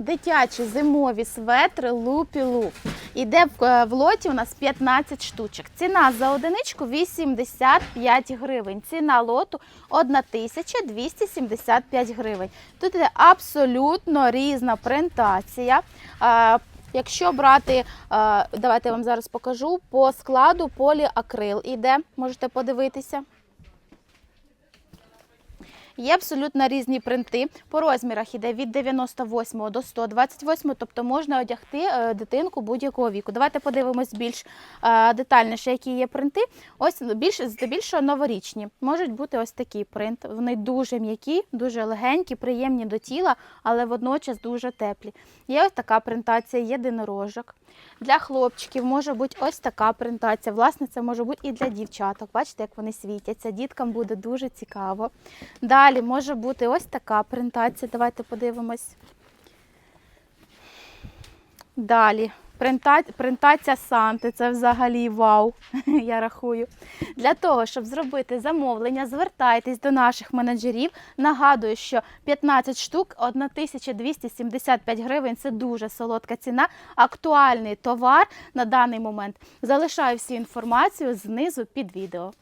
Дитячі зимові светри Лупі Луп. Іде в, е, лоті у нас 15 штучок. Ціна за одиничку 85 гривень. Ціна лоту 1275 гривень. Тут іде абсолютно різна принтація. Якщо брати, е, давайте я вам зараз покажу, по складу поліакрил іде, можете подивитися. Є абсолютно різні принти. По розмірах іде від 98 до 128, тобто можна одягти е, дитинку будь-якого віку. Давайте подивимось більш е, детальніше, які є принти. Ось більш здебільшого новорічні. Можуть бути ось такі принт. Вони дуже м'які, дуже легенькі, приємні до тіла, але водночас дуже теплі. Є ось така принтація, єдинорожок. Для хлопчиків може бути ось така принтація. Власне, це може бути і для дівчаток. Бачите, як вони світяться. Діткам буде дуже цікаво. Далі може бути ось така принтація. Давайте подивимось. Далі. Принта... Принтація Санти, це взагалі вау, я рахую. Для того, щоб зробити замовлення, звертайтесь до наших менеджерів. Нагадую, що 15 штук 1275 гривень це дуже солодка ціна. Актуальний товар на даний момент. Залишаю всю інформацію знизу під відео.